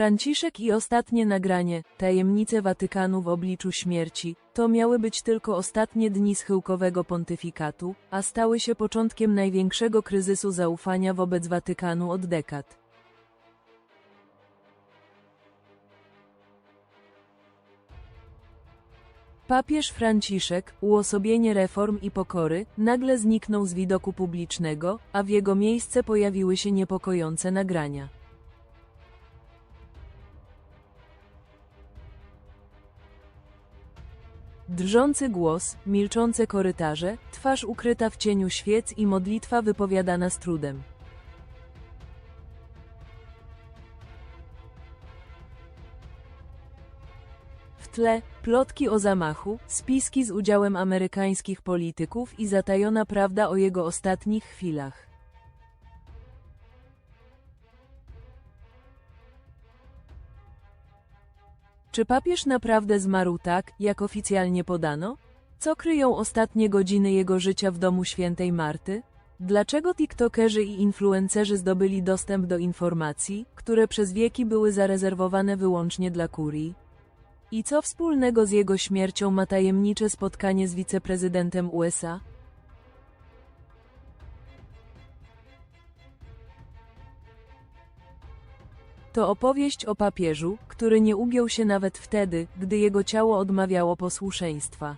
Franciszek i ostatnie nagranie, tajemnice Watykanu w obliczu śmierci, to miały być tylko ostatnie dni schyłkowego pontyfikatu, a stały się początkiem największego kryzysu zaufania wobec Watykanu od dekad. Papież Franciszek, uosobienie reform i pokory, nagle zniknął z widoku publicznego, a w jego miejsce pojawiły się niepokojące nagrania. Drżący głos, milczące korytarze, twarz ukryta w cieniu świec i modlitwa wypowiadana z trudem. W tle plotki o zamachu, spiski z udziałem amerykańskich polityków i zatajona prawda o jego ostatnich chwilach. Czy papież naprawdę zmarł tak, jak oficjalnie podano? Co kryją ostatnie godziny jego życia w domu świętej Marty? Dlaczego TikTokerzy i influencerzy zdobyli dostęp do informacji, które przez wieki były zarezerwowane wyłącznie dla kurii? I co wspólnego z jego śmiercią ma tajemnicze spotkanie z wiceprezydentem USA? To opowieść o papieżu, który nie ugiął się nawet wtedy, gdy jego ciało odmawiało posłuszeństwa.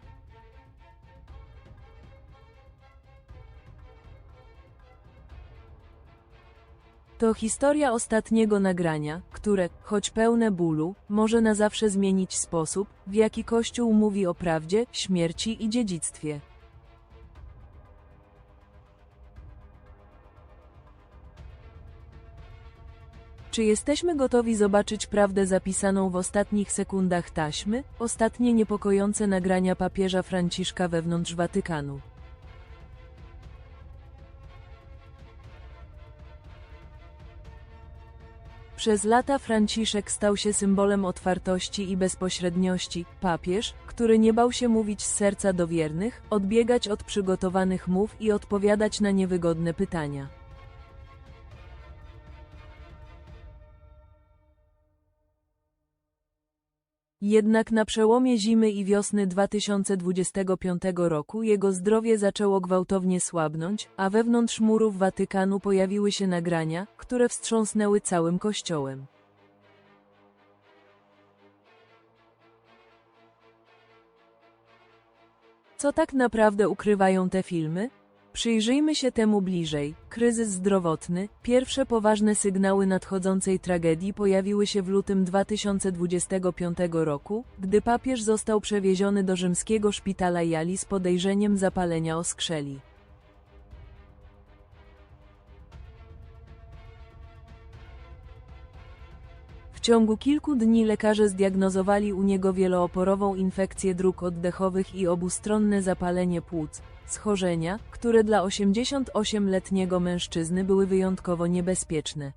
To historia ostatniego nagrania, które, choć pełne bólu, może na zawsze zmienić sposób, w jaki Kościół mówi o prawdzie, śmierci i dziedzictwie. Czy jesteśmy gotowi zobaczyć prawdę zapisaną w ostatnich sekundach taśmy? Ostatnie niepokojące nagrania papieża Franciszka wewnątrz Watykanu. Przez lata Franciszek stał się symbolem otwartości i bezpośredniości, papież, który nie bał się mówić z serca do wiernych, odbiegać od przygotowanych mów i odpowiadać na niewygodne pytania. Jednak na przełomie zimy i wiosny 2025 roku jego zdrowie zaczęło gwałtownie słabnąć, a wewnątrz murów Watykanu pojawiły się nagrania, które wstrząsnęły całym kościołem. Co tak naprawdę ukrywają te filmy? Przyjrzyjmy się temu bliżej. Kryzys zdrowotny. Pierwsze poważne sygnały nadchodzącej tragedii pojawiły się w lutym 2025 roku, gdy papież został przewieziony do rzymskiego szpitala Jali z podejrzeniem zapalenia oskrzeli. W ciągu kilku dni lekarze zdiagnozowali u niego wielooporową infekcję dróg oddechowych i obustronne zapalenie płuc, schorzenia, które dla 88-letniego mężczyzny były wyjątkowo niebezpieczne.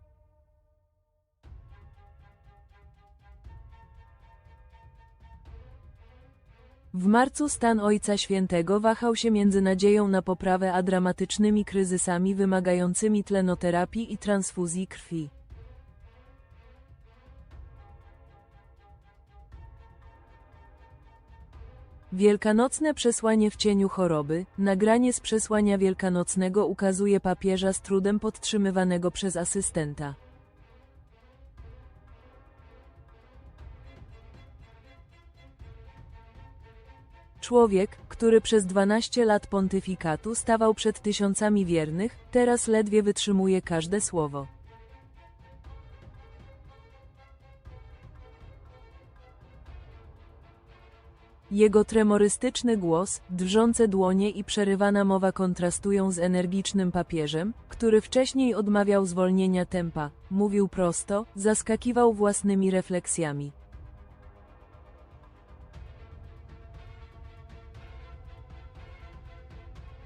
W marcu stan Ojca Świętego wahał się między nadzieją na poprawę a dramatycznymi kryzysami wymagającymi tlenoterapii i transfuzji krwi. Wielkanocne przesłanie w cieniu choroby, nagranie z przesłania wielkanocnego ukazuje papieża z trudem podtrzymywanego przez asystenta. Człowiek, który przez 12 lat pontyfikatu stawał przed tysiącami wiernych, teraz ledwie wytrzymuje każde słowo. Jego tremorystyczny głos, drżące dłonie i przerywana mowa kontrastują z energicznym papieżem, który wcześniej odmawiał zwolnienia tempa, mówił prosto, zaskakiwał własnymi refleksjami.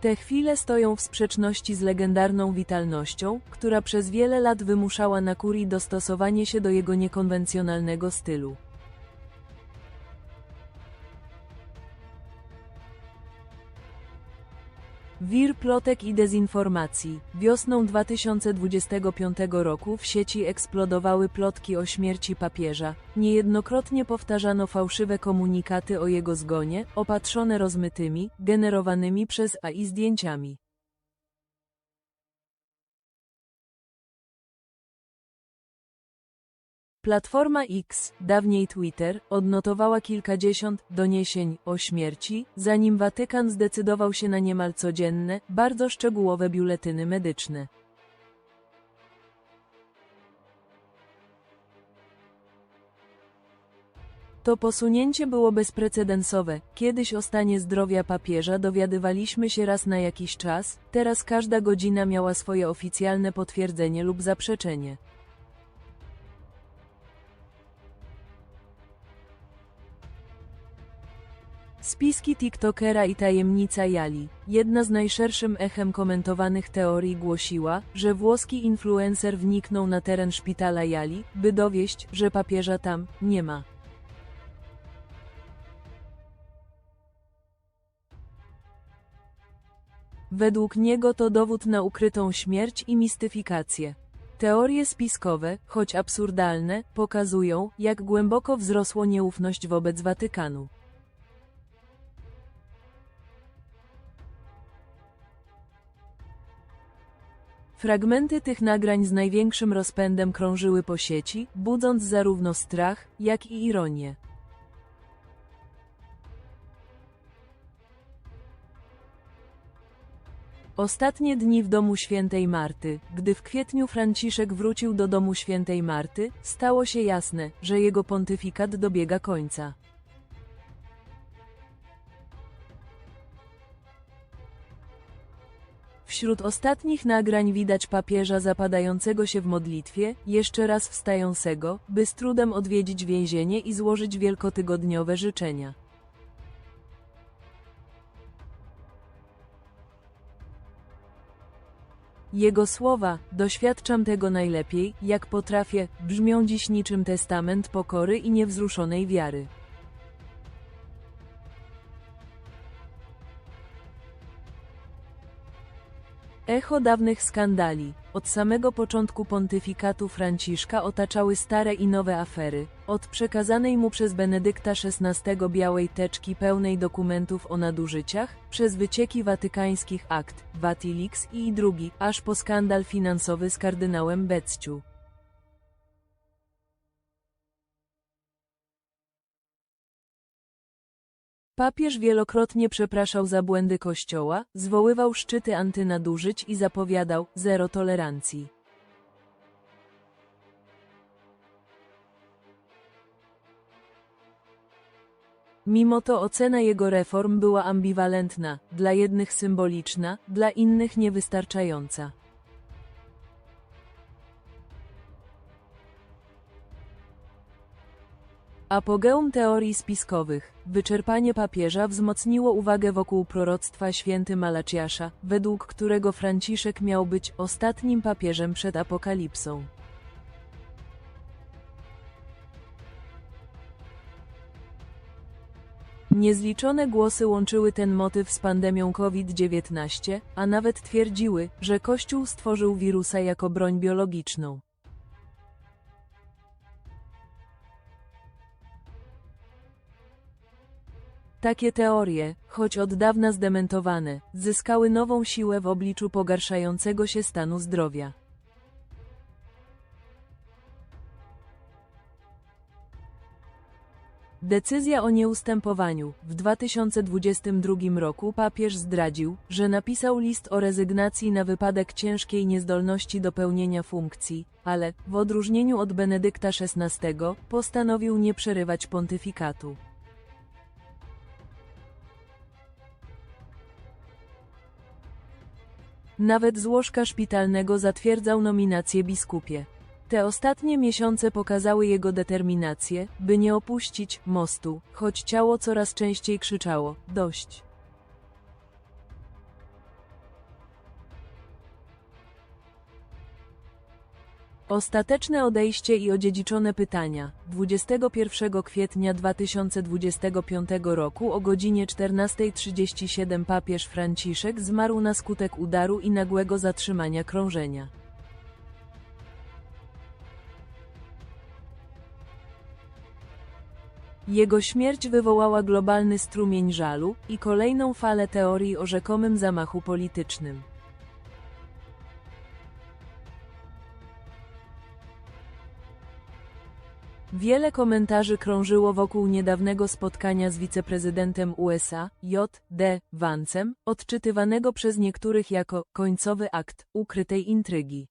Te chwile stoją w sprzeczności z legendarną witalnością, która przez wiele lat wymuszała na kurii dostosowanie się do jego niekonwencjonalnego stylu. Wir plotek i dezinformacji. Wiosną 2025 roku w sieci eksplodowały plotki o śmierci papieża. Niejednokrotnie powtarzano fałszywe komunikaty o jego zgonie, opatrzone rozmytymi, generowanymi przez AI zdjęciami. Platforma X, dawniej Twitter, odnotowała kilkadziesiąt doniesień o śmierci, zanim Watykan zdecydował się na niemal codzienne, bardzo szczegółowe biuletyny medyczne. To posunięcie było bezprecedensowe. Kiedyś o stanie zdrowia papieża dowiadywaliśmy się raz na jakiś czas, teraz każda godzina miała swoje oficjalne potwierdzenie lub zaprzeczenie. Spiski TikTokera i tajemnica Jali. Jedna z najszerszym echem komentowanych teorii głosiła, że włoski influencer wniknął na teren szpitala Jali, by dowieść, że papieża tam nie ma. Według niego to dowód na ukrytą śmierć i mistyfikację. Teorie spiskowe, choć absurdalne, pokazują, jak głęboko wzrosło nieufność wobec Watykanu. Fragmenty tych nagrań z największym rozpędem krążyły po sieci, budząc zarówno strach, jak i ironię. Ostatnie dni w domu świętej Marty, gdy w kwietniu Franciszek wrócił do domu świętej Marty, stało się jasne, że jego pontyfikat dobiega końca. Wśród ostatnich nagrań widać papieża zapadającego się w modlitwie, jeszcze raz wstającego, by z trudem odwiedzić więzienie i złożyć wielkotygodniowe życzenia. Jego słowa, doświadczam tego najlepiej, jak potrafię, brzmią dziś niczym testament pokory i niewzruszonej wiary. Echo dawnych skandali. Od samego początku pontyfikatu Franciszka otaczały stare i nowe afery. Od przekazanej mu przez Benedykta XVI białej teczki pełnej dokumentów o nadużyciach, przez wycieki watykańskich akt, Vatilix i drugi, aż po skandal finansowy z kardynałem Becciu. Papież wielokrotnie przepraszał za błędy Kościoła, zwoływał szczyty antynadużyć i zapowiadał zero tolerancji. Mimo to ocena jego reform była ambiwalentna, dla jednych symboliczna, dla innych niewystarczająca. Apogeum teorii spiskowych, wyczerpanie papieża wzmocniło uwagę wokół proroctwa święty Malachiasza, według którego Franciszek miał być ostatnim papieżem przed apokalipsą. Niezliczone głosy łączyły ten motyw z pandemią COVID-19, a nawet twierdziły, że Kościół stworzył wirusa jako broń biologiczną. Takie teorie, choć od dawna zdementowane, zyskały nową siłę w obliczu pogarszającego się stanu zdrowia. Decyzja o nieustępowaniu. W 2022 roku papież zdradził, że napisał list o rezygnacji na wypadek ciężkiej niezdolności do pełnienia funkcji, ale, w odróżnieniu od Benedykta XVI, postanowił nie przerywać pontyfikatu. Nawet z łożka szpitalnego zatwierdzał nominację biskupie. Te ostatnie miesiące pokazały jego determinację, by nie opuścić mostu, choć ciało coraz częściej krzyczało: dość. Ostateczne odejście i odziedziczone pytania. 21 kwietnia 2025 roku o godzinie 14.37 papież Franciszek zmarł na skutek udaru i nagłego zatrzymania krążenia. Jego śmierć wywołała globalny strumień żalu i kolejną falę teorii o rzekomym zamachu politycznym. Wiele komentarzy krążyło wokół niedawnego spotkania z wiceprezydentem USA, J. D. Vancem, odczytywanego przez niektórych jako końcowy akt ukrytej intrygi.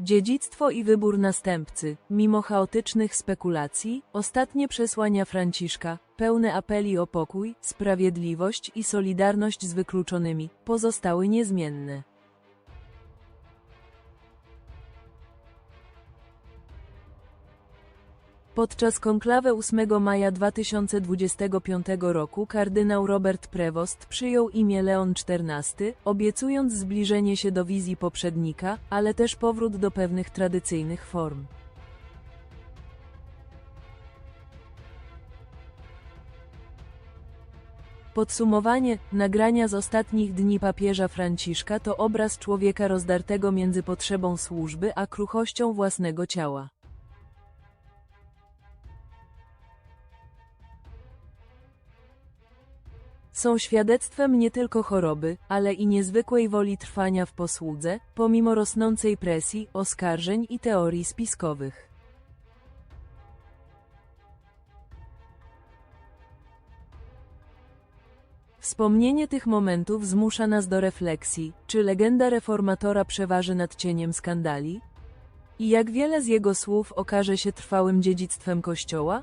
Dziedzictwo i wybór następcy, mimo chaotycznych spekulacji, ostatnie przesłania Franciszka, pełne apeli o pokój, sprawiedliwość i solidarność z wykluczonymi, pozostały niezmienne. Podczas konklawy 8 maja 2025 roku kardynał Robert Prevost przyjął imię Leon XIV, obiecując zbliżenie się do wizji poprzednika, ale też powrót do pewnych tradycyjnych form. Podsumowanie, nagrania z ostatnich dni papieża Franciszka to obraz człowieka rozdartego między potrzebą służby a kruchością własnego ciała. Są świadectwem nie tylko choroby, ale i niezwykłej woli trwania w posłudze, pomimo rosnącej presji, oskarżeń i teorii spiskowych. Wspomnienie tych momentów zmusza nas do refleksji, czy legenda reformatora przeważy nad cieniem skandali? I jak wiele z jego słów okaże się trwałym dziedzictwem Kościoła?